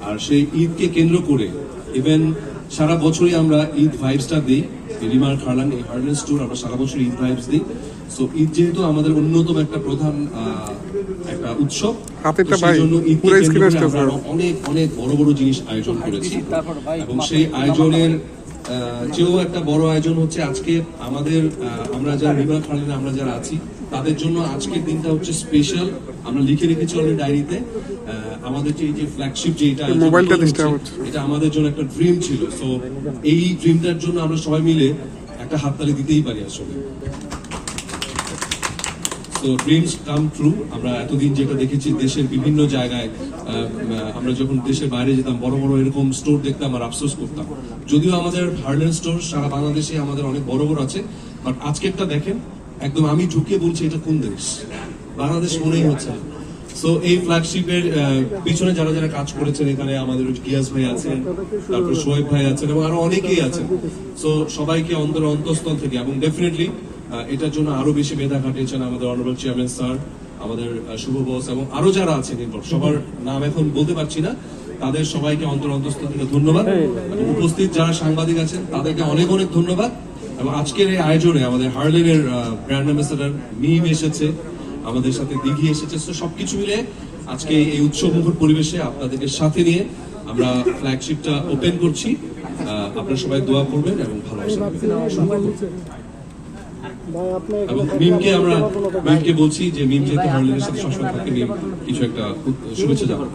আর সেই ঈদকে কেন্দ্র করে ইভেন সারা বছরই আমরা ঈদ ভাইবসটা দিই। রিমার খারলান এই হার্ডেন স্টোর আমরা সারা বছর ঈদ ভাইবস দিই। সো ঈদ যেহেতু আমাদের অন্যতম একটা প্রধান আহ, একটা উৎসব জন্য ঈদকে কেন্দ্র করে আমরা অনেক অনেক বড় বড় জিনিস আয়োজন করেছি। এবং সেই আয়োজনের চেয়েও একটা বড় আয়োজন হচ্ছে আজকে আমাদের আমরা যারা রিভার খালিনা আমরা যারা আছি তাদের জন্য আজকের দিনটা হচ্ছে স্পেশাল আমরা লিখে রেখেছি অলরেডি ডায়েরিতে আমাদের যে এই যে ফ্ল্যাগশিপ যে এটা মোবাইলটা। এটা আমাদের জন্য একটা ড্রিম ছিল। সো এই ড্রিমটার জন্য আমরা সবাই মিলে একটা হাততালি দিতেই পারি আসলে। তো ড্রিমস কাম ট্রু আমরা এতদিন যেটা দেখেছি, দেশের বিভিন্ন জায়গায় আমরা যখন দেশের বাইরে যেতাম, বড় বড় এরকম স্টোর দেখতাম আর আফসোস করতাম। যদিও আমাদের হার্লেন স্টোর সারা বাংলাদেশে আমাদের অনেক বড় বড় আছে বাট আজকেরটা দেখেন, একদম আমি ঢুকে বলছি এটা কোন দেশ? বাংলাদেশ মনেই হচ্ছে না। সো এই ফ্ল্যাগশিপের পিছনে যারা যারা কাজ করেছেন, এখানে আমাদের গিয়াস ভাই আছেন, তারপর সোহেব ভাই আছেন এবং আরও অনেকেই আছেন। সো সবাইকে অন্তর অন্তঃস্থল থেকে, এবং ডেফিনেটলি এটার জন্য আরও বেশি মেধা খাটিয়েছেন আমাদের অনারেবল চেয়ারম্যান স্যার আমাদের শুভ বোস এবং আরও যারা আছেন এরপর সবার নাম এখন বলতে পারছি না। তাদের সবাইকে অন্তর অন্তঃস্থল থেকে ধন্যবাদ। উপস্থিত যারা সাংবাদিক আছেন, তাদেরকে অনেক অনেক ধন্যবাদ। এবং আজকের এই আয়োজনে আমাদের হার্লেনের ব্র্যান্ড অ্যাম্বাসেডার মিম এসেছে। আমাদের সাথে দিঘি এসেছে। তো সবকিছু মিলে আজকে এই উৎসব মুখর পরিবেশে আপনাদেরকে সাথে নিয়ে আমরা ফ্ল্যাগশিপটা ওপেন করছি। আপনারা সবাই দোয়া করবেন এবং ভালোবাসা। এবং মিমকে আমরা, মিমকে বলছি যে মিম যেহেতু সাথে সবসময় থাকে, মিম কিছু একটা শুভেচ্ছা জানাব।